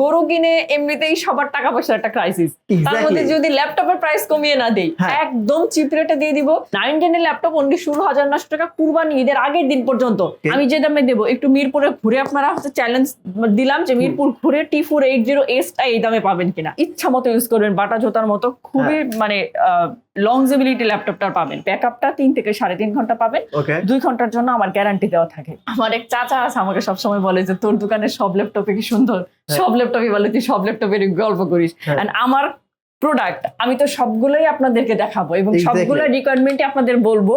গরু কিনে এমনিতেই সবার টাকা পয়সার একটা ক্রাইসিস তার মধ্যে যদি ল্যাপটপের প্রাইস কমিয়ে না দেই হ্যাঁ। একদম চিপ রেটে দিয়ে দিব। নাইন টেনের ল্যাপটপ অনলি ষোলো হাজার নশো টাকা কুরবানি ঈদের আগের দিন পর্যন্ত। আমি যে দামে দেবো একটু মিরপুরে ঘুরে আপনারা হচ্ছে চ্যালেঞ্জ দিলাম যে মিরপুর ঘুরে টি ফোর এইট জিরো এসটা এই দামে পাবেন কিনা। ইচ্ছা মতো ইউজ করবেন বাটা জোতার মতো খুবই হ্যাঁ। মানে লংজেবিলিটি ল্যাপটপটা পাবেন। ব্যাকআপটা তিন থেকে সাড়ে তিন ঘণ্টা পাবেন। দুই ঘণ্টার জন্য আমার গ্যারান্টি দেওয়া থাকে। আমার এক চাচা আছে আমাকে সবসময় বলে যে তোর দোকানের সব ল্যাপটপে কি সুন্দর? সব ল্যাপটপই বলে তুই সব ল্যাপটপের গল্প করিস। হ্যাঁ। আমার প্রোডাক্ট আমি তো সবগুলোই আপনাদেরকে দেখাবো এবং সবগুলো রিকোয়ারমেন্টই আপনাদের বলব।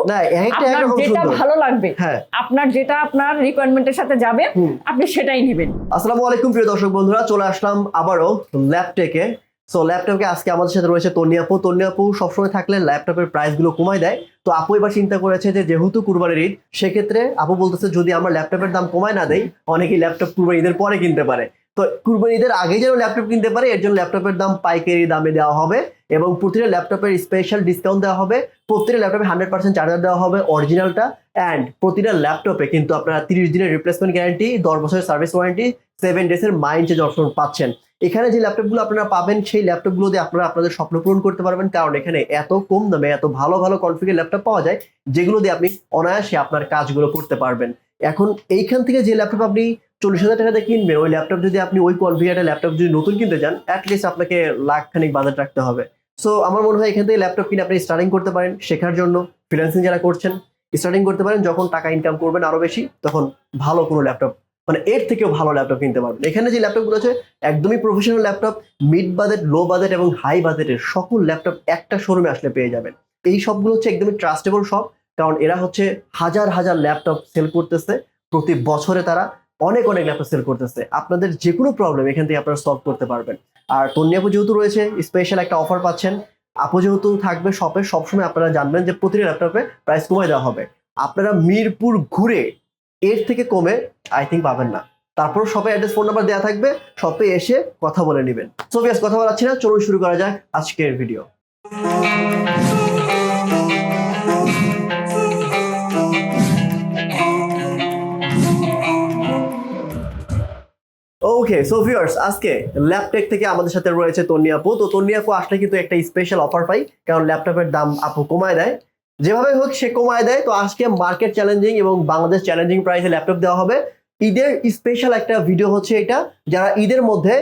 আপনার যেটা ভালো লাগবে হ্যাঁ। আপনার যেটা আপনার রিকোয়ারমেন্টের সাথে যাবে আপনি সেটাই নেবেন। আসসালামু আলাইকুম প্রিয় দর্শক বন্ধুরা চলে আসলাম আবারও ল্যাপটেকে সো ল্যাপটপকে আজকে আমাদের সাথে রয়েছে তন্নি আপু। তন্নি আপু সবসময় থাকলে ল্যাপটপের প্রাইসগুলো কমায় দেয়। তো আপু এবার চিন্তা করেছে যে যেহেতু কুরবানির ঈদ সেক্ষেত্রে আপু বলতেছে যদি আমরা ল্যাপটপের দাম কমায় না দেই অনেকেই ল্যাপটপ কুরবানি ঈদের পরে কিনতে পারে। তো কুরবানি ঈদের আগে যেন ল্যাপটপ কিনতে পারে, এর জন্য ল্যাপটপের দাম পাইকারি দামে দেওয়া হবে এবং প্রতিটা ল্যাপটপের স্পেশাল ডিসকাউন্ট দেওয়া হবে, প্রতিটা ল্যাপটপে হান্ড্রেড পার্সেন্ট চার্জার দেওয়া হবে অরিজিনালটা অ্যান্ড প্রতিটা ল্যাপটপে কিন্তু আপনারা তিরিশ দিনের রিপ্লেসমেন্ট গ্যারান্টি দশ বছরের সার্ভিস ওয়ারেন্টি সেভেন ডেজের মাইন্ড চেঞ্জ অপশন পাচ্ছেন। এখানে যে ল্যাপটপগুলো আপনারা পাবেন, সেই ল্যাপটপগুলো দিয়ে আপনারা আপনাদের স্বপ্ন পূরণ করতে পারবেন, কারণ এখানে এত কম দামে, এত ভালো ভালো কনফিগার ল্যাপটপ পাওয়া যায়, যেগুলো দিয়ে আপনি অনায়াসে আপনার কাজগুলো করতে পারবেন। এখন এইখান থেকে যে ল্যাপটপ আপনি চল্লিশ হাজার টাকাতে কিনবেন, ওই ল্যাপটপ যদি আপনি ওই কনফিগারের ল্যাপটপ যদি নতুন কিনতে যান অ্যাটলিস্ট আপনাকে লাখ খানিক বাজেট রাখতে হবে। সো আমার মনে হয় এখান থেকে ল্যাপটপ কিনে আপনি স্টার্টিং করতে পারেন শেখার জন্য। ফ্রিল্যান্সিং যারা করছেন স্টার্টিং করতে পারেন, যখন টাকা ইনকাম করবেন আরও বেশি, তখন ভালো কোনো ল্যাপটপ মানে এর থেকেও ভালো ল্যাপটপ কিনতে পারবেন। এখানে যে ল্যাপটপগুলো আছে, একদমই professional laptop mid budget low budget এবং হাই বাজেটের সকল ল্যাপটপ একটা শোরুমে আসলে পেয়ে যাবেন। এই সবগুলো হচ্ছে একদমই ট্রাস্টেবল শপ কারণ এরা হচ্ছে হাজার হাজার ল্যাপটপ সেল করতেছে। প্রতি বছরে তারা অনেক অনেক ল্যাপটপ সেল করতেছে। আপনাদের যে কোনো প্রবলেম এখান থেকে আপনারা সলভ করতে পারবেন। আর তন্নি আপু যেহেতু রয়েছে স্পেশাল একটা অফার পাচ্ছেন। আপু যেহেতু থাকবে শপে সবসময় আপনারা জানবেন যে প্রতিটা ল্যাপটপে প্রাইস কমায় দেওয়া হবে। আপনারা মিরপুর ঘুরে এর থেকে কমে আই থিঙ্ক পাবেন না। তারপর শপে অ্যাড্রেস ফোন নাম্বার দেওয়া থাকবে। শপে এসে কথা বলে নেবেন। সো কথা বলাচ্ছি না। চলুন শুরু করা যাক আজকের ভিডিও ওকে সো ভিউয়ার্স আজকে ল্যাপটেক থেকে আমাদের সাথে রয়েছে তন্নি আপু। তো তন্নি আপু, আসলে কিন্তু একটা স্পেশাল অফার পাই, কারণ ল্যাপটপের দাম আপু কমায় দেয়। যেভাবে হোক, সে কমায় দেয়। তো আজকে মার্কেট চ্যালেঞ্জিং এবং বাংলাদেশ চ্যালেঞ্জিং প্রাইসে ল্যাপটপ দেওয়া হবে। ঈদের স্পেশাল একটা ভিডিও হচ্ছে এটা, যারা ঈদের মধ্যে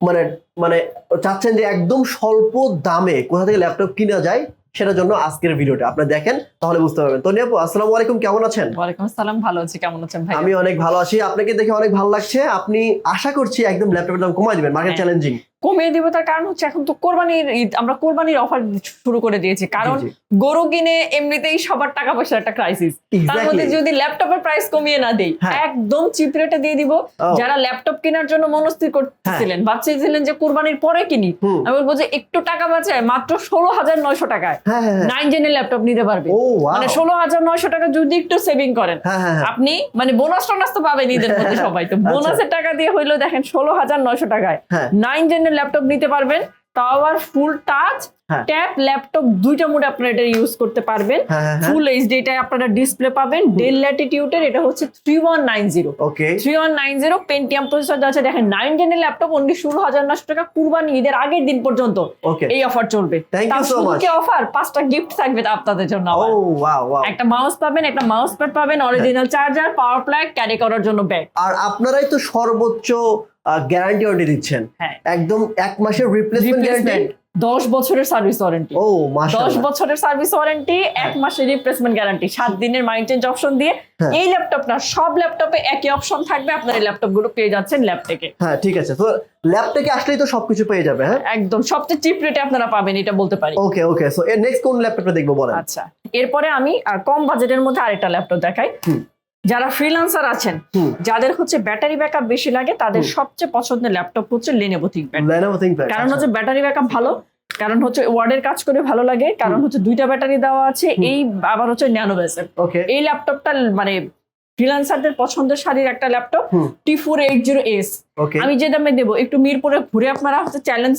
মানে মানে চাচ্ছেন যে একদম স্বল্প দামে কোথা থেকে ল্যাপটপ কিনা যায় সেটার জন্য আজকের ভিডিওটা। আপনি দেখেন তাহলে বুঝতে পারবেন। তো আপু আসসালামু আলাইকুম কেমন আছেন? ওয়ালাইকুম আসসালাম ভালো আছি কেমন আছেন ভাই আমি অনেক ভালো আছি। আপনাকে দেখে অনেক ভালো লাগছে। আপনি আশা করছি একদম ল্যাপটপের দাম কমায় দিবেন মার্কেট। চ্যালেঞ্জিং কমিয়ে দিব তার কারণ হচ্ছে এখন তো কোরবানির ঈদ আমরা কোরবানির অফার শুরু করে দিয়েছি। কারণ গরু কিনে এমনিতেই সবার টাকা পয়সার একটা ক্রাইসিস তার মধ্যে যদি ল্যাপটপের প্রাইস কমিয়ে না দেই হ্যাঁ। একদম চিপ রেটে দিয়ে দিব। যারা ল্যাপটপ কেনার জন্য মনস্থির করতেছিলেন ভাবছিলেন যে কুরবানির পরে কিনি আমি বলব যে একটু টাকা বাঁচায় মাত্র ষোলো হাজার নয়শো টাকায় হ্যাঁ হ্যাঁ হ্যাঁ। নাইন জেনের ল্যাপটপ নিতে পারবে। মানে ষোলো হাজার নয়শো টাকা যদি একটু সেভিং করেন হ্যাঁ হ্যাঁ হ্যাঁ। আপনি মানে বোনাস টোনাস তো পাবেন ঈদের মধ্যে সবাই। তো আচ্ছা। বোনাসের টাকা দিয়ে হইলেও দেখেন ষোলো হাজার নয়শো টাকায় হ্যাঁ। নাইন জেনের ল্যাপটপ নিতে পারবেন তাও আবার ফুল টাচ। ট্যাব ল্যাপটপ দুইটা মোডে আপনারা এটা ইউজ করতে পারবেন। ফুল এইচডি এটা আপনারা ডিসপ্লে পাবেন। ডেল ল্যাটিটিউডের এটা হচ্ছে three one nine zero okay three one nine zero Pentium processor আছে দেখেন নাইন জেনের ল্যাপটপ অনলি হাজার নশো টাকা কুরবানি ঈদের আগের দিন পর্যন্ত এই অফার চলবে। So much. অফার পাঁচটা গিফট থাকবে আপনাদের জন্য ও ওয়াও ওয়াও একটা মাউস পাবেন একটা মাউস প্যাড পাবেন original charger power plug carry করার জন্য ব্যাগ আর আপনারাই তো সর্বোচ্চ গ্যারান্টি ওয়ারেন্টি দিচ্ছেন। হ্যাঁ। একদম এক মাসের রিপ্লেসমেন্ট গ্যারান্টি দশ বছরের সার্ভিস ওয়ারেন্টি ও দশ বছরের সার্ভিস ওয়ারেন্টি এক মাসের রিপ্লেসমেন্ট গ্যারান্টি সাত দিনের মাইন্ড চেঞ্জ অপশন দিয়ে হ্যাঁ। এই ল্যাপটপ না সব ল্যাপটপে একই অপশন থাকবে আপনার এই ল্যাপটপগুলো পেয়ে যাচ্ছেন ল্যাপ থেকে। হ্যাঁ ঠিক আছে। তো ল্যাব থেকে আসলেই তো সবকিছু পেয়ে যাবে হ্যাঁ? একদম সবচেয়ে চিপ রেটে আপনারা পাবেন এটা বলতে পারি। ওকে ওকে সো এর নেক্সট কোন ল্যাপটপটা দেখব বলেন? আচ্ছা এরপরে আমি কম বাজেটের মধ্যে আরেকটা ল্যাপটপ দেখাই। যারা ফ্রিল্যান্সার আছেন যাদের হচ্ছে ব্যাটারি ব্যাকআপ বেশি লাগে তাদের সবচেয়ে পছন্দের ল্যাপটপ হচ্ছে লেনেভো থিংকপ্যাড কারণ হচ্ছে ব্যাটারি ব্যাকআপ ভালো কারণ হচ্ছে ওয়ার্ডের কাজ করে ভালো লাগে কারণ হচ্ছে দুইটা ব্যাটারি দেওয়া আছে এই আবার হচ্ছে ন্যানো বেসের এই ল্যাপটপটা মানে ফ্রিল্যান্সারদের পছন্দের শাড়ির একটা laptop. T four eight zero S আমি যে দামে দেবো একটু মিরপুরে ঘুরে আপনারা হচ্ছে চ্যালেঞ্জ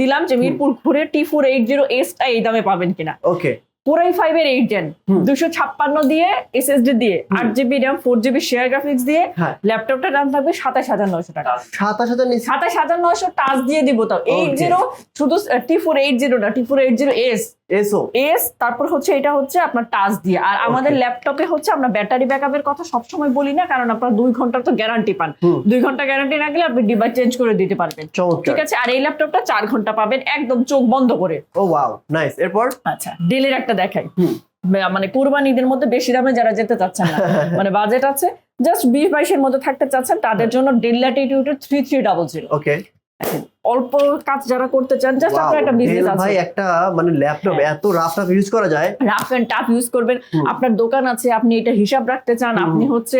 দিলাম যে মিরপুর ঘুরে T four eight zero S টা এই দামে পাবেন কিনা। ওকে পুরাই ফাইভ এর এইট জেন দুশো ছাপ্পান্ন দিয়ে এসএসডি দিয়ে আট GB RAM four GB share graphics দিয়ে ল্যাপটপটা দাম থাকবে সাতাশ হাজার নয়শো টাকা। সাতাশ হাজার সাতাশ হাজার নয়শো টাচ দিয়ে দিব তাও। এইট জিরো শুধু টি ফোর এইট জিরো না T four eight zero S এসো। এস তারপর হচ্ছে এটা হচ্ছে আপনার টাচ দিয়ে। আর আমাদের ল্যাপটপে হচ্ছে আমরা ব্যাটারি ব্যাকআপের কথা সবসময় বলি না কারণ আপনার দুই ঘণ্টার তো গ্যারান্টি পান। দুই ঘণ্টা গ্যারান্টি না গেলে আপনি ডিভাইস চেঞ্জ করে দিতে পারবেন। ঠিক আছে? আর এই ল্যাপটপটা চার ঘণ্টা পাবেন একদম চোখ বন্ধ করে। ও ওয়াও নাইস এরপর? আচ্ছা ডেলের একটা দেখাই। মানে কোরবানি ঈদের মধ্যে বেশি দামে যারা যেতে চাচ্ছেন না মানে বাজেট আছে জাস্ট বিশ বাইশের মধ্যে থাকতে চাচ্ছেন তাদের জন্য Dell ল্যাটিটিউডের three three double zero okay অল্প কাজ যারা করতে চান জাস্ট আপনার একটা বিজনেস আছে ভাই একটা মানে ল্যাপটপ। এত রাফ রাফ ইউজ করা যায়। রাফ এন্ড টাফ ইউজ করবেন। আপনার দোকান আছে আপনি এটা হিসাব রাখতে চান আপনি হচ্ছে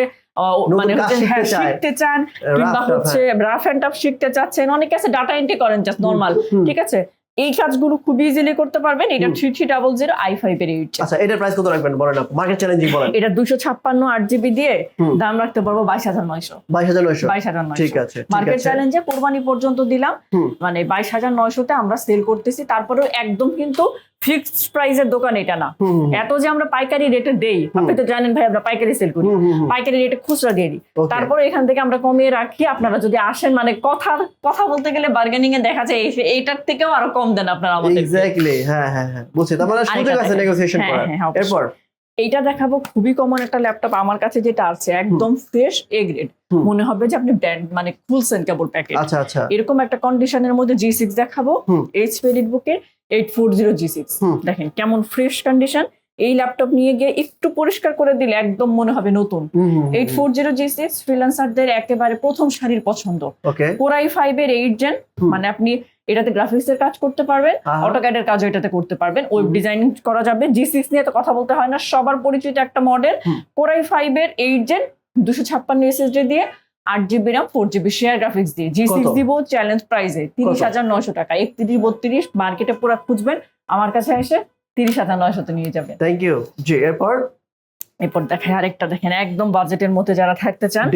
মানে হচ্ছে শিখতে হ্যাঁ, চায়। চান কিংবা হচ্ছে রাফ এন্ড টাফ শিখতে চাচ্ছেন অনেকে আছে ডাটা এন্ট্রি করেন জাস্ট নর্মাল ঠিক আছে? এই কাজগুলো খুব ইজিলি করতে পারবেন। এটা three three double zero I five এর এইট আচ্ছা এটার প্রাইস কত রাখবেন বলেন মার্কেট চ্যালেঞ্জিং বলেন। এটা দুশো ছাপ্পান্ন আট জিবি দিয়ে দাম রাখতে পারব বাইশ হাজার নয়শো। বাইশ হাজার নয়শো। বাইশ হাজার ঠিক আছে মার্কেট চ্যালেঞ্জে কোরবানি পর্যন্ত দিলাম। মানে বাইশ হাজার নয়শোতে আমরা সেল করতেছি। তারপরেও একদম কিন্তু ফিক্সড প্রাইসের দোকান এটা না। এত যে আমরা পাইকারি রেটে দেই আপনি তো জানেন ভাই আমরা পাইকারি সেল করি। পাইকারি রেটে খুচরা দিয়ে দিই। তারপরে এখান থেকে আমরা কমিয়ে রাখি। আপনারা যদি আসেন মানে কথা কথা বলতে গেলে বার্গেনিং এ দেখা যায় এসে এইটার থেকেও আরও কম দেন আপনারা আমাদের। এক্স্যাক্টলি হ্যাঁ হ্যাঁ হ্যাঁ। বুঝছি। তার মানে সুযোগ আছে নেগোসিয়েশন হ্যাঁ, করার। হ্যাঁ, হ্যাঁ। এরপর? এইটা দেখাবো খুবই কমন একটা ল্যাপটপ আমার কাছে যেটা আছে একদম ফ্রেশ এ গ্রেড মনে হবে যে আপনি ব্র্যান্ড মানে খুলছেন কেবল প্যাকেট আচ্ছা আচ্ছা। এরকম একটা কন্ডিশনের মধ্যে জি সিক্স দেখাবো। হুম। এইচ পেরিট বুকের eight four zero G six দেখেন কেমন ফ্রেশ কন্ডিশন এই ল্যাপটপ নিয়ে গিয়ে একটু পরিষ্কার করে দিলে একদম মনে হবে নতুন। Eight four zero G six ফ্রিলান্সারদের একেবারে প্রথম সারির পছন্দ। কোরাই ফাইভ এর এইট জেন মানে আপনি এটাতে গ্রাফিক্স এর কাজ করতে পারবেন আহা। অটোক্যাডের কাজও এটাতে করতে পারবেন ওয়েব। ডিজাইনিং করা যাবে জি সিক্স নিয়ে তো কথা বলতে হয় না সবার পরিচিত একটা মডেল। কোরাই ফাইভ এর এইট জেন দুশো ছাপ্পান্ন এসএসডি দিয়ে আট GB RAM four GB share graphics দিয়ে জি সিক্স? দিব চ্যালেঞ্জ প্রাইসে তিরিশ হাজার নয়শো টাকা একত্রিশ বত্রিশ মার্কেটে পুরো খুঁজবেন আমার কাছে এসে তিরিশ হাজার নয়শোতে নিয়ে যাবেন থ্যাংক ইউ জি এরপর এরপর দেখেন আরেকটা দেখেন একদম বাজেটের মধ্যে যারা থাকতে চান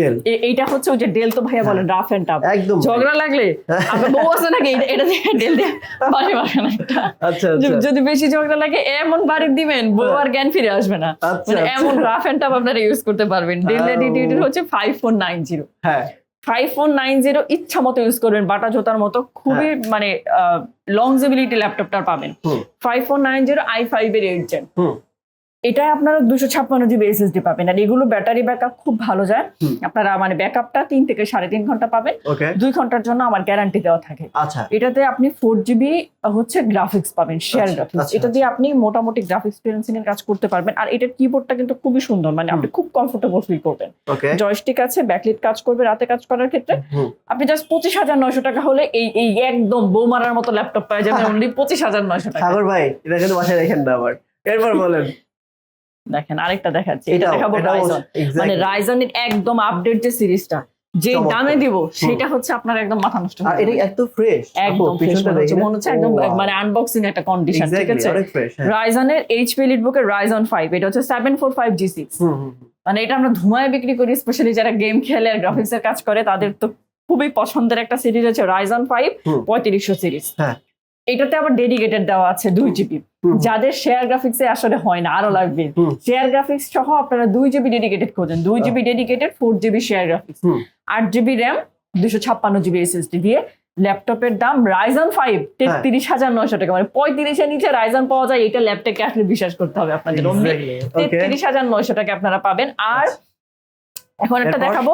এইটা হচ্ছে ওই যে ডেল তো ভাইয়া বলেন রাফ এন্ড টাফ একদম ঝগড়া লাগলে আপনার বউ আছে নাকি? এটা- দিয়ে ডেল দিয়ে বাড়ি বাসা না একটা। আচ্ছা আচ্ছা। যদি বেশি ঝগড়া লাগে এমন বাড়ি দিবেন বউ আর জ্ঞান ফিরে আসবে না। আচ্ছা মানে আচ্ছা। এমন রাফ এন্ড টাফ আপনারা ইউজ করতে পারবেন। ডেল। ল্যাটিটিউডের হচ্ছে ফাইভ ফোর নাইন জিরো হ্যাঁ। ফাইভ ফোর নাইন জিরো ইচ্ছা মতো ইউজ করবেন বাটা জোতার মতো। খুবই মানে লংজেবিলিটি ল্যাপটপটা পাবেন। Five four nine zero I five এর এইট জেন হুম। এটা আপনারা দুশো ছাপ্পান্ন জিবি এসএসডি পাবেন। আর এগুলো ব্যাটারি ব্যাকআপ খুব ভালো যায়। আপনারা মানে ব্যাকআপটা তিন থেকে সাড়ে তিন ঘণ্টা পাবেন। দুই ঘণ্টার জন্য আমার গ্যারান্টি দেওয়া থাকে। আচ্ছা। এটাতে আপনি ফোর জিবি হচ্ছে গ্রাফিক্স পাবেন শেয়ার আচ্ছা, গ্রাফিক্স আচ্ছা, এটা দিয়ে আপনি মোটামুটি গ্রাফিক্স ফ্রিল্যান্সিং এর কাজ করতে পারবেন। আর এটার কিবোর্ডটা কিন্তু খুবই সুন্দর মানে আপনি খুব কমফোর্টেবল ফিল করবেন। জয়স্টিক আছে ব্যাকলিট কাজ করবে রাতে কাজ করার ক্ষেত্রে। আপনি জাস্ট পঁচিশ হাজার নয়শো টাকা হলে এই এই একদম বউ মারার মতো ল্যাপটপ পাওয়া যাবে অনলি পঁচিশ হাজার নয়শো টাকা। সাগর ভাই এটা কিন্তু বাসায় রেখেন না আবার। এরপর বলেন। দেখেন আরেকটা দেখাচ্ছি। এটা দেখাবো রাইজন মানে। রাইজনের একদম আপডেট যে সিরিজটা যে দামে দিব সেটা হচ্ছে আপনার একদম মাথা নষ্ট আর এটা। এত ফ্রেশ একদম fresh মনে হচ্ছে মনে হচ্ছে একদম মানে আনবক্সিং একটা কন্ডিশন ঠিক আছে? ফ্রেশ রাইজনের এইচপি লিটবুকের রাইজন ফাইভ এটা হচ্ছে seven four five G six হুম, হুম, হুম। মানে এটা আমরা ধুমায় বিক্রি করি স্পেশালি যারা গেম খেলে আর গ্রাফিক্স এর কাজ করে তাদের তো খুবই পছন্দের একটা সিরিজ আছে রাইজন ফাইভ। পঁয়ত্রিশশো সিরিজ হ্যাঁ। এটাতে আবার ডেডিকেটেড দেওয়া আছে দুই জিবি যাদের শেয়ার গ্রাফিক্সে আসলে হয় না আরও লাগবে। শেয়ার গ্রাফিক্স সহ আপনারা দুই জিবি ডেডিকেটেড খোঁজেন। দুই GB dedicated four GB share graphics আট জিবি র্যাম দুশো ছাপ্পান্ন জিবি এসএসডি দিয়ে ল্যাপটপের দাম রাইজন ফাইভ তেত্রিশ হাজার নয়শো টাকা। মানে পঁয়ত্রিশের নিচে রাইজন পাওয়া যায় এটা ল্যাপটপকে আসলে বিশ্বাস করতে হবে আপনাদের. তেত্রিশ হাজার নয়শো টাকা আপনারা পাবেন। আর এখন একটা দেখাবো।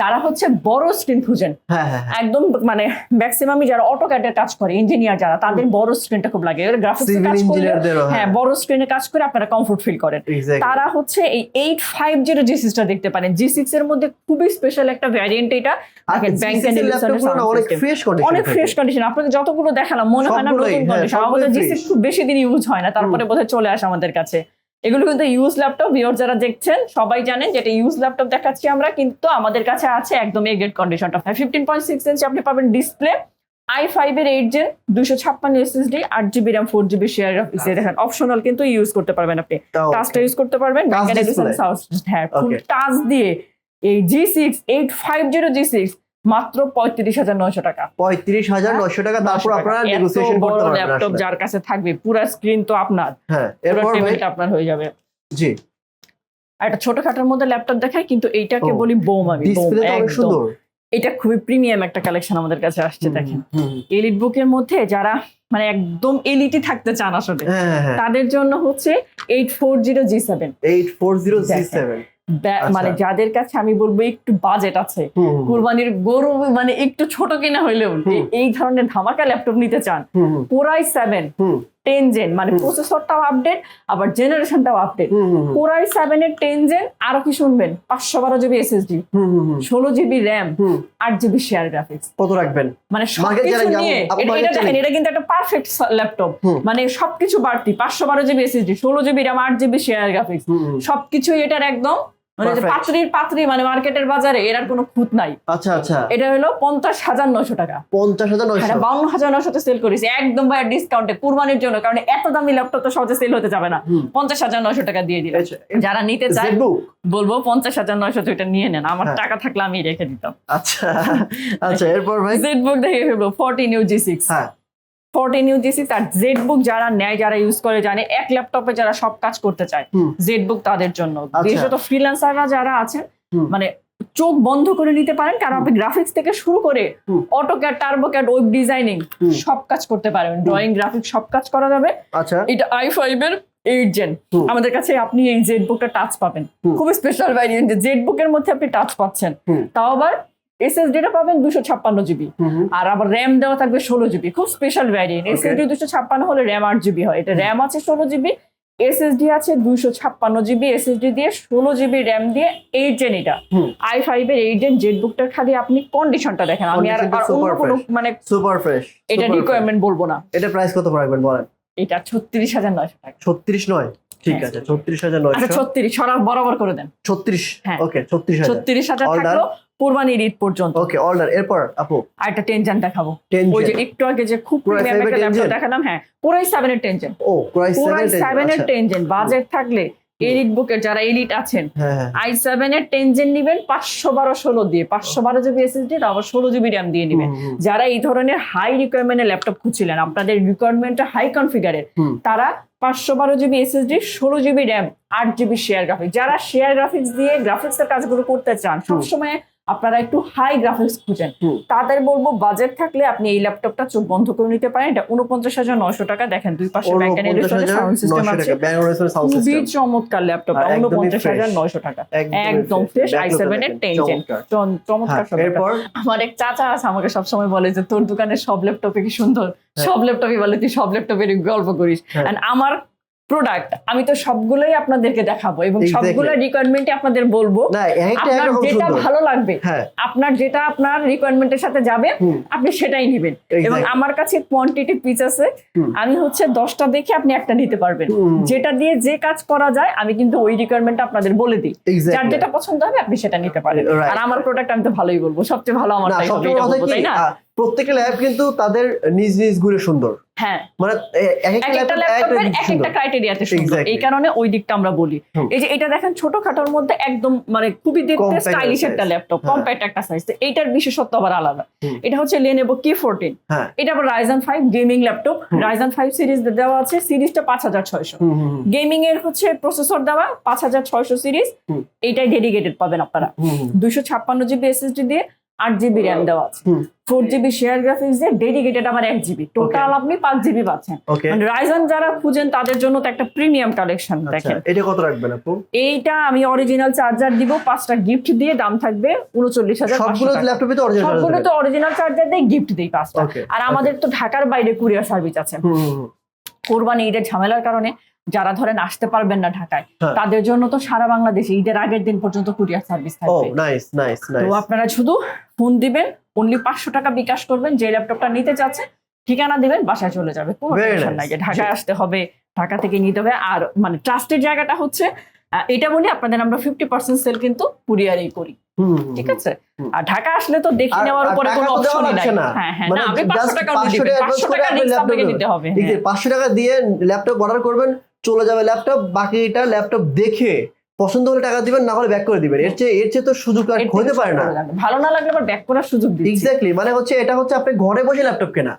যারা হচ্ছে বড় স্ক্রিন খুঁজেন হ্যাঁ হ্যাঁ হ্যাঁ। একদম মানে ম্যাক্সিমামই যারা অটো ক্যাডের কাজ করে ইঞ্জিনিয়ার যারা তাদের বড় স্ক্রিনটা খুব লাগে। গ্রাফিক্স কাজ হ্যাঁ। বড় স্ক্রিনে কাজ করে আপনারা কমফোর্ট ফিল করেন। তারা হচ্ছে এই এইট ফাইভ জিরো জি সিক্সটা দেখতে পারেন। জি সিক্স এর মধ্যে খুবই স্পেশাল একটা ভ্যারিয়েন্ট এটা। অনেক ফ্রেশ কন্ডিশন কন্ডিশন যতগুলো দেখালাম মনে হয় না নতুন কন্ডিশন আমাদের জি সিক্স খুব বেশি দিন ইউজ হয় না। তারপরে বোধহয় চলে আসে আমাদের কাছে। এগুলো কিন্তু ইউজ ল্যাপটপ ভিওর যারা দেখছেন সবাই জানেন যেটা ইউজ ল্যাপটপ দেখাচ্ছি আমরা কিন্তু আমাদের কাছে আছে একদম এই গ্রেড কন্ডিশনটা ফিফটিন পয়েন্ট সিক্স ইঞ্চ আপনি পাবেন ডিসপ্লে আই ফাইভ এর এইট জেন দুশো ছাপ্পান্ন এসএসডি আট GB RAM four GB share দেখেন। অপশনাল কিন্তু ইউজ করতে পারবেন আপনি। টাচটা ইউজ করতে পারবেন হ্যাঁ টাচ দিয়ে এই G six eight five zero G six মাত্র পঁয়ত্রিশ হাজার নয়শো টাকা। পঁয়ত্রিশ হাজার নয়শো টাকা তারপর আপনারা নেগোসিয়েশন করতে পারবেন ল্যাপটপ যার কাছে থাকবে পুরো স্ক্রিন তো আপনার। হ্যাঁ এরপর আপনার হয়ে যাবে। জি। একটা ছোটখাটোর মধ্যে ল্যাপটপ দেখায় কিন্তু এইটাকে বলি বোম আমি সুন্দর। এটা খুবই প্রিমিয়াম একটা কালেকশন আমাদের কাছে আসছে দেখেন। এলিট বুকের মধ্যে যারা মানে একদম এলিটি থাকতে চান আসলে হ্যাঁ হ্যাঁ হ্যাঁ। তাদের জন্য হচ্ছে eight four zero G seven eight four zero G seven মানে আচ্ছা। যাদের কাছে আমি বলব একটু বাজেট আছে কুরবানির গরু মানে একটু ছোট কিনা হইলেও এই ধরনের ধামাকা ল্যাপটপ নিতে চান কোরাই সেভেন টেন জেন মানে। প্রসেসরটাও আপডেট আবার জেনারেশনটাও আপডেট কোরাই সেভেন এর টেন জেন আরও কি শুনবেন? পাঁচশো বারো জিবি এসএসডি ষোলো জিবি র্যাম আট জিবি শেয়ার গ্রাফিক্স কত রাখবেন? মানে সবকিছু নিয়ে এটা- এটা দেখেন এটা কিন্তু একটা পারফেক্ট ল্যাপটপ মানে সবকিছু বাড়তি পাঁচশো বারো জিবি এসএসডি ষোলো জিবি র্যাম আট জিবি শেয়ার গ্রাফিক্স সবকিছুই এটার একদম মানে যে Perfect. মানে মার্কেটের বাজারে এর আর কোনো খুঁত নাই। আচ্ছা আচ্ছা। এটা হলো পঞ্চাশ হাজার নশো টাকা। পঞ্চাশ হাজার নয়শো। এটা বাউন্ন হাজার নশোতে সেল করেছি একদম ভাই ডিসকাউন্টে কুরবানির জন্য কারণ এত দামি ল্যাপটপ তো সহজে সেল হতে যাবে না। পঞ্চাশ হাজার নশো টাকা দিয়ে দিলাম। যারা নিতে চায় বলব পঞ্চাশ হাজার নশো তো এটা নিয়ে নেন আমার হ্যাঁ। টাকা থাকলে আমি রেখে দিতাম। আচ্ছা আচ্ছা এরপর ভাই? জেডবুক দেখে ফেলব ফোরটিন ইউ জি সিক্স হ্যাঁ। Fourteen U G six Z book যারা নেয় যারা ইউজ করে জানে এক ল্যাপটপে যারা সব কাজ করতে চায় জেড বুক তাদের জন্য। আচ্ছা। বিশেষত ফ্রিল্যান্সাররা যারা আছেন মানে চোখ বন্ধ করে নিতে পারেন কারণ আপনি গ্রাফিক্স থেকে শুরু করে। AutoCAD TurboCAD web designing সব কাজ করতে পারবেন ড্রয়িং গ্রাফিক্স সব কাজ করা যাবে। আচ্ছা। এটা আই ফাইভ এর এইট জেন আমাদের কাছে আপনি এই জেড বুকটা টাচ পাবেন। খুবই স্পেশাল ভ্যারিয়েন্ট জেড বুকের মধ্যে আপনি টাচ পাচ্ছেন। তাও আবার এসএসডিটা পাবেন দুশো ছাপ্পান্ন জিবি। আর আবার র্যাম দেওয়া থাকবে ষোলো জিবি খুব স্পেশাল ভ্যারিয়েন্ট. এসএসডি দুশো ছাপ্পান্ন হলে র্যাম আট জিবি হয়। এটা র্যাম আছে ষোলো জিবি এসএসডি আছে দুশো ছাপ্পান্ন জিবি এসএসডি দিয়ে ষোলো জিবি র্যাম দিয়ে এইট জেন এটা। আই ফাইভ এর এইট জেন জেড বুকটার খালি আপনি কন্ডিশনটা দেখেন। আমি আর টা অন্য কোনো মানে সুপার ফ্রেশ এটা রিকোয়ারমেন্ট বলব না। এটা প্রাইস কত রাখবেন বলেন? এটা ছত্রিশ হাজার নয়শো টাকা। ছত্রিশ নয়? ঠিক হ্যাঁ। আছে ছত্রিশ হাজার আচ্ছা নয়শো ছত্রিশ সরা বরাবর করে দেন। ছত্রিশ? হ্যাঁ। ওকে ছত্রিশ হাজার। ছত্রিশ হাজার থাকল কোরবানির ঈদ পর্যন্ত। ওকে অর্ডার এরপর আপু। আর একটা টেনশন দেখাবো। ওই যে একটু আগে যে খুব প্রিমিয়াম একটা ল্যাপটপ 10 দেখালাম হ্যাঁ পুরাই সেভেনের টেনশন ও পুরাই সেভেন সেভেনের টেনশন বাজেট থাকলে এলিট বুকের যারা এলিট আছেন হ্যাঁ হ্যাঁ। আই সেভেন এর টেনজেন নিবেন পাঁচশো বারো ষোলো দিয়ে পাঁচশো বারো জিবি এসএসডি তারপর ষোলো জিবি র্যাম দিয়ে নিবেন। যারা এই ধরনের হাই রিকোয়ারমেন্টের ল্যাপটপ খুঁজছিলেন আপনাদের রিকোয়ারমেন্টটা হাই কনফিগারের। তারা পাঁচশো বারো জিবি এসএসডি ষোলো জিবি র্যাম আট জিবি শেয়ার গ্রাফিক্স যারা শেয়ার গ্রাফিক্স দিয়ে গ্রাফিক্স এর কাজগুলো করতে চান সবসময় আপনারা একটু হাই গ্রাফিক্স খুঁজেন। তাদের বলব বাজেট থাকলে আপনি এই ল্যাপটপটা চোখ বন্ধ করে নিতে পারেন। এটা উনপঞ্চাশ হাজার নশো টাকা দেখেন দুই পাশে সাউন্ড সিস্টেম আছে। খুবই চমৎকার ল্যাপটপ উনপঞ্চাশ হাজার। নয়শো টাকা। একদম ফ্রেশ আই সেভেন এর টেনশন চমৎকার। হ্যাঁ, আমার এক চাচা আছে আমাকে সবসময় বলে যে তোর দোকানের সব ল্যাপটপে কি সুন্দর? সব ল্যাপটপই বলে তুই সব ল্যাপটপের গল্প করিস। হ্যাঁ। আমার প্রোডাক্ট আমি তো সবগুলোই আপনাদেরকে দেখাবো এবং সবগুলো রিকোয়ারমেন্টে আপনাদের বলব। আপনার যেটা ভালো লাগবে হ্যাঁ। আপনার যেটা আপনার রিকোয়ারমেন্টের সাথে যাবে আপনি সেটাই নেবেন। এবং আমার কাছে কোয়ান্টিটি পিস আছে আমি হচ্ছে দশটা দেখে আপনি একটা নিতে পারবেন। যেটা দিয়ে যে কাজ করা যায় আমি কিন্তু ওই রিকোয়ারমেন্ট আপনাদের বলে দিই। যার যেটা পছন্দ হবে আপনি সেটা নিতে পারেন। আর আমার প্রোডাক্ট আমি তো ভালোই বলব সবচেয়ে ভালো আমার তাই না? প্রত্যেকটা ল্যাব কিন্তু তাদের নিজ নিজ গুণে সুন্দর। হ্যাঁ। মানে এ- এক এক একটা একটা ল্যাপটপের এক এক একটা ক্রাইটেরিয়াতে সুন্দর। এই কারণে ওই দিকটা আমরা বলি। এই যে এটা দেখেন ছোটখাটোর মধ্যে একদম মানে খুবই দেখতে স্টাইলিশ একটা ল্যাপটপ হ্যাঁ। কম্প্যাক্ট একটা সাইজ এইটার বিশেষত্ব আবার আলাদা। এটা হচ্ছে লেনেভো কি ফোরটিন হ্যাঁ। এটা আবার Ryzen five gaming laptop. Ryzen five series দেওয়া আছে সিরিজটা পাঁচ হাজার ছয়শো। গেমিং এর হচ্ছে প্রসেসর দেওয়া পাঁচ হাজার ছয়শো সিরিজ। এইটাই ডেডিকেটেড পাবেন আপনারা। দুশো ছাপ্পান্ন জিবি এসএসডি দিয়ে আট জিবি র্যাম দেওয়া আছে। ফোর জিবি শেয়ার গ্রাফিক্স দিয়ে ডেডিকেটেড আবার এক জিবি টোটাল আপনি পাঁচ জিবি পাচ্ছেন। রাইজান যারা খুঁজেন তাদের জন্য তো একটা প্রিমিয়াম কালেকশন আচ্ছা দেখেন। এটা কত রাখবেন আপু? এইটা আমি অরিজিনাল চার্জার দিব পাঁচটা গিফট দিয়ে দাম থাকবে উনচল্লিশ হাজার সবগুলো ল্যাপটপে তো সবগুলো অরিজিনাল তো অরিজিনাল চার্জার দিয়ে গিফট দিই পাঁচটা। আর আমাদের তো ঢাকার বাইরে কুরিয়ার সার্ভিস আছে। কোরবানি ঈদের ঝামেলার কারণে যারা ধরেন আসতে পারবেন না ঢাকায় হ্যাঁ। তাদের জন্য তো সারা বাংলাদেশে ঈদের আগের দিন পর্যন্ত কুরিয়ার সার্ভিস ও থাকবে। নাইস নাইস তো আপনারা শুধু ফোন দিবেন অনলি পাঁচশো টাকা বিকাশ করবেন যে ল্যাপটপটা নিতে চাচ্ছেন ঠিকানা দিবেন বাসায় চলে যাবে। কোনো টেনশন নাই যে ঢাকায় আসতে হবে ঢাকা থেকে নিতে হবে। আর মানে ট্রাস্টের জায়গাটা হচ্ছে এটা বলি আপনাদের আমরা ফিফটি পার্সেন্ট সেল কিন্তু কুরিয়ারেই করি। ঠিক আছে? আর ঢাকা আসলে তো দেখে নেওয়ার উপরে কোনো অপশনই নাই। হ্যাঁ হ্যাঁ মানে না আপনি just পাঁচশো টাকা 500 দিবেন টাকা। দিতে হবে ঠিক হ্যাঁ। আছে পাঁচশো টাকা দিয়ে ল্যাপটপ অর্ডার করবেন চলে যাবে ল্যাপটপ বাকিটা ল্যাপটপ দেখে পছন্দ হলে টাকা দিবেন না হলে ব্যাক করে দিবেন। এর চেয়ে এর চেয়ে তো সুযোগ আর হতে পারে না। ভালো না লাগলে আবার ব্যাক করার সুযোগ দিচ্ছি। এক্স্যাক্টলি মানে হচ্ছে এটা হচ্ছে আপনি ঘরে বসে ল্যাপটপ কেনা।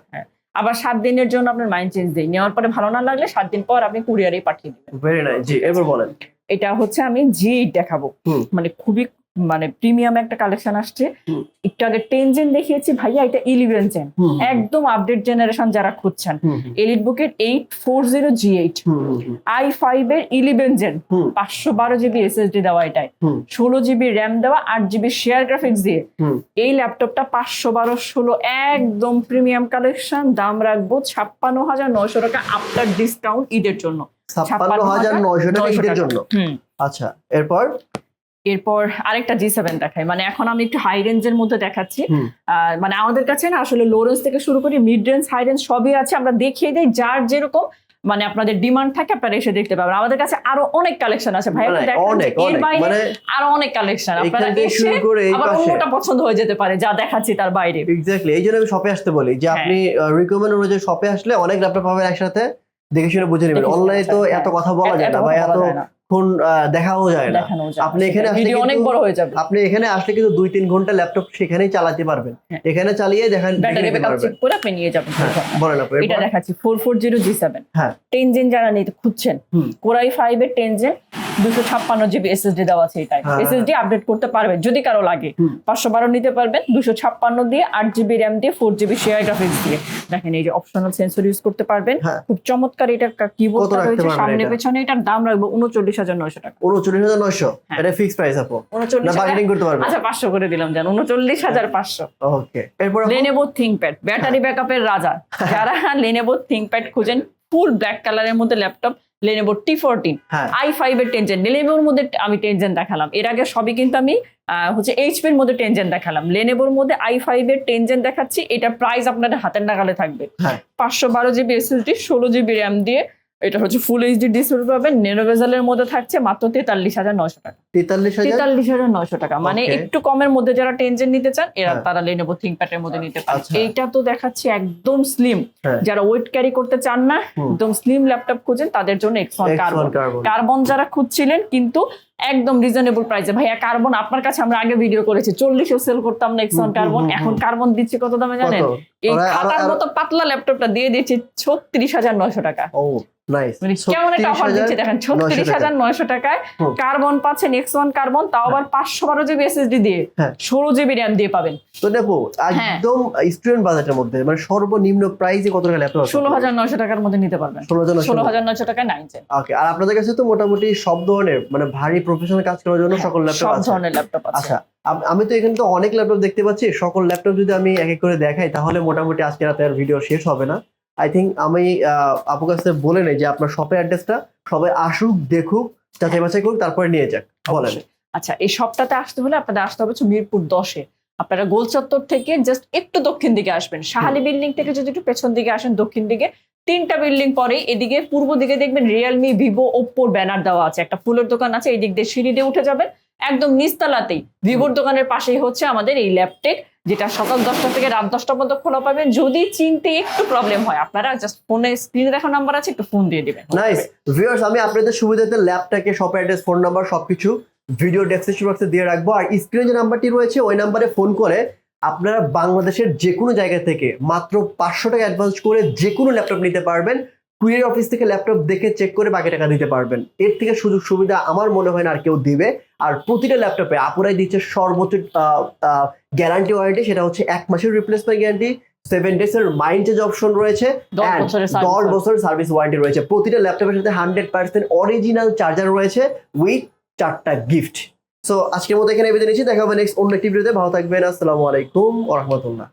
আবার সাত দিনের জন্য আপনার মাইন্ড চেঞ্জ দেই। নেওয়ার পরে ভালো না লাগলে সাত দিন পর আপনি কুরিয়ারে পাঠিয়ে দিবেন। ভেরি নাইস জি এবার বলেন। এটা হচ্ছে আমি জি দেখাবো। মানে খুবই মানে প্রিমিয়াম একটা কালেকশন আসছে। একটু আগে টেন জেন দেখিয়েছি ভাইয়া এটা ইলেভেন জেন একদম আপডেট জেনারেশন যারা খুঁজছেন। এলিট বুকের eight four zero G eight I five এর ইলেভেন জেন পাঁচশো বারো জিবি এসএসডি দেওয়া এটাই। ষোলো জিবি র্যাম দেওয়া আট জিবি শেয়ার গ্রাফিক্স দিয়ে। এই ল্যাপটপটা পাঁচশো বারো ষোলো একদম প্রিমিয়াম কালেকশন দাম রাখব ছাপ্পান্ন হাজার নয়শো টাকা আফটার ডিসকাউন্ট ঈদের জন্য। ছাপ্পান্ন হাজার নয়শো টাকা ঈদের জন্য। আচ্ছা এরপর? এরপর আরেকটা জি সেভেন দেখাই। মানে এখন আমি একটু হাই রেঞ্জের মধ্যে দেখাচ্ছি। মানে আমাদের কাছে না আসলে লো রেঞ্জ থেকে শুরু করি মিড রেঞ্জ হাই রেঞ্জ সবই আছে। আমরা দেখিয়ে দিই যার যেরকম মানে আপনাদের ডিমান্ড থাকে আপনারা এসে দেখতে পাবেন। আমাদের কাছে আরও অনেক কালেকশন আছে। ভাই মানে অনেক এর বাইরে মানে আরও অনেক কালেকশন আপনারা এসে শুরু করে আবার অন্যটা পছন্দ হয়ে যেতে পারে যা দেখাচ্ছি তার বাইরে। এক্স্যাক্টলি এই জন্য আমি শপে আসতে বলি যে হ্যাঁ। আপনি রিকমেন্ড অনুযায়ী শপে আসলে অনেক ল্যাপটপ পাবেন একসাথে। দেখে শুনে বুঝে নেবেন। অনলাইনে তো হ্যাঁ। এত কথা বলা যায় না। বা এত ফোন দেখাও যায় না। আপনি এখানে আসলে অনেক বড় হয়ে যাবে আপনি এখানে আসলে কিন্তু দুই তিন ঘণ্টা ল্যাপটপ সেখানেই চালাতে পারবেন হ্যাঁ। এখানে চালিয়ে দেখেন ব্যাটারি ব্যাকআপ চেক করে আপনি নিয়ে যাবেন হ্যাঁ, বলেন আপু এটা দেখাচ্ছি four four zero G seven হ্যাঁ। টেন জেন যারা নিতে খুঁজছেন। কোরাই ফাইভ এর টেন জেন দুশো ছাপ্পান্ন জিবি এসএসডি দেওয়া আছে এটাই এসএসডি আপডেট করতে পারবেন যদি কারও লাগে। পাঁচশো বারো নিতে পারবেন দুশো ছাপ্পান্ন দিয়ে আট জিবি র্যাম দিয়ে ফোর জিবি শেয়ার গ্রাফিক্স দিয়ে। দেখেন এই যে অপশনাল সেন্সর ইউজ করতে পারবেন। হ্যাঁ। খুব চমৎকার এটার কিবোর্ড রয়েছে সামনে পেছনে এটার দাম রাখব উনচল্লিশ হাজার নয়শো টাকা। উনচল্লিশ হাজার নয়শো? হ্যাঁ। এটা ফিক্স প্রাইস আপু। উনচল্লিশ বার্গেনিং করতে পারবেন। আচ্ছা পাঁচশো করে দিলাম জান উনচল্লিশ হাজার পাঁচশো। ওকে এরপর? লেনেভো থিংপ্যাড ব্যাটারি ব্যাকআপের রাজা। যারা লেনেভো থিংপ্যাড খুঁজেন ফুল ব্ল্যাক কালারের মধ্যে laptop Lenovo T fourteen I five এর টেনজেন লেনেভোর মধ্যে আমি টেনজেন দেখালাম। এর আগে সবই কিন্তু আমি হচ্ছে এইচপির মধ্যে টেনজেন দেখালাম। লেনেভোর মধ্যে আই ফাইভ এর টেনজেন দেখাচ্ছি এটা প্রাইস আপনাদের হাতের নাগালে থাকবে। হ্যাঁ। পাঁচশো বারো জিবি এসএসডি ষোলো জিবি র্যাম দিয়ে এটা হচ্ছে ফুল এইচডি ডিসপ্লে পাবেন। নেনোভেজালের মধ্যে থাকছে মাত্র তেতাল্লিশ হাজার নশো টাকা। তেতাল্লিশ হাজার? নয়শো টাকা। মানে একটু কমের মধ্যে যারা টেনজেন নিতে চান এরা হ্যাঁ। তারা লেনেভো মধ্যে নিতে পারে। আচ্ছা। এইটা তো দেখাচ্ছি একদম স্লিম হ্যাঁ। যারা ওয়েট ক্যারি করতে চান না একদম স্লিম ল্যাপটপ খুঁজেন তাদের জন্য এক্সন কার্বন কার্বন যারা খুঁজছিলেন কিন্তু একদম রিজনেবল প্রাইসে ভাইয়া কার্বন আপনার কাছে আমরা আগে ভিডিও করেছি চল্লিশে সেল করতাম না এক্সন কার্বন এখন কার্বন দিচ্ছে কত দামে জানেন? এই খাতার মতো পাতলা ল্যাপটপটা দিয়ে দিচ্ছে ছত্রিশ হাজার নয়শো টাকা। মানে কেমন একটা অফার দিচ্ছে দেখেন ছত্রিশ হাজার নয়শো টাকায় কার্বন পাচ্ছেন এক্স ওয়ান কার্বন তাও আবার পাঁচশো বারো জিবি এসএসডি দিয়ে হ্যাঁ। ষোলো জিবি র্যাম দিয়ে পাবেন। তো দেখো হ্যাঁ। একদম স্টুডেন্ট বাজেটের মধ্যে মানে সর্বনিম্ন প্রাইসে কত টাকা ল্যাপটপ ষোলো হাজার নয়শো টাকার মধ্যে নিতে পারবেন। ষোলো হাজার নয়শো টাকায় নাইন ওকে আর আপনাদের কাছে তো মোটামুটি সব ধরনের মানে ভারী প্রফেশনাল কাজ করার জন্য সকল ল্যাপটপ হ্যাঁ, সব ধরনের ল্যাপটপ আচ্ছা আমি তো এখানে তো অনেক ল্যাপটপ দেখতে পাচ্ছি সকল ল্যাপটপ যদি আমি এক এক করে দেখাই তাহলে মোটামুটি আজকে রাতে আর ভিডিও শেষ হবে না। আই থিঙ্ক আমি আহ, আপুর কাছে বলে নেই যে আপনার শপের অ্যাড্রেসটা সবাই আসুক দেখুক যাচাই বাছাই করুক তারপরে নিয়ে যাক। বলেন। আচ্ছা এই সপ্তাহে আসতে হলে আপনাদের আসতে হবে মিরপুর দশে। আপনারা গোল চত্বর থেকে জাস্ট একটু দক্ষিণ দিকে আসবেন। শাহালি বিল্ডিং থেকে যদি একটু পেছন দিকে আসেন দক্ষিণ দিকে তিনটা বিল্ডিং পরে এদিকে পূর্ব দিকে দেখবেন রিয়েলমি ভিভো ওপ্পোর ব্যানার দেওয়া আছে। একটা ফুলের দোকান আছে এদিক দিক দিয়ে সিঁড়ি দিয়ে উঠে যাবেন। একদম নিচতলাতেই ভিভোর দোকানের পাশেই হচ্ছে আমাদের এই ল্যাপটেক যেটা সকাল দশটা থেকে রাত দশটা পর্যন্ত খোলা পাবেন। যদি চিনতে একটু প্রবলেম হয়, আপনারা জাস্ট ফোনে স্ক্রিনে দেখা নাম্বার আছে, একটু ফোন দিয়ে দিবেন। নাইস ভিউয়ার্স আমি আপনাদের সুবিধাতে ল্যাপটাকে শপ অ্যাড্রেস ফোন নাম্বার সবকিছু ভিডিও ডেসক্রিপশন বক্সে দিয়ে রাখব। আর স্ক্রিনে যে নাম্বারটি রয়েছে, ওই নাম্বারে ফোন করে আপনারা বাংলাদেশের যে কোনো জায়গা থেকে মাত্র পাঁচশো টাকা অ্যাডভান্স করে যে কোনো ল্যাপটপ নিতে পারবেন। কুরিয়ার অফিস থেকে ল্যাপটপ দেখে চেক করে বাকি টাকা দিতে পারবেন। এর থেকে সুযোগ সুবিধা আমার মনে হয় না আর কেউ দিবে। আর প্রতিটা ল্যাপটপে আপুরাই দিচ্ছে সর্বোচ্চ গ্যারান্টি ওয়ারেন্টি সেটা হচ্ছে এক মাসের রিপ্লেসমেন্ট গ্যারান্টি সেভেন ডেজ এর মাইন্ড চেঞ্জ অপশন রয়েছে দশ বছরের সার্ভিস বছর সার্ভিস ওয়ারেন্টি রয়েছে। প্রতিটা ল্যাপটপের সাথে হান্ড্রেড পার্সেন্ট অরিজিনাল চার্জার রয়েছে উইথ চারটা গিফট সো আজকের মতো এখানে বেঁধে নিচ্ছি। দেখা হবে নেক্সট অন্য একটি ভিডিওতে ভালো থাকবেন। আসসালামু আলাইকুম ওরহমতুল্লাহ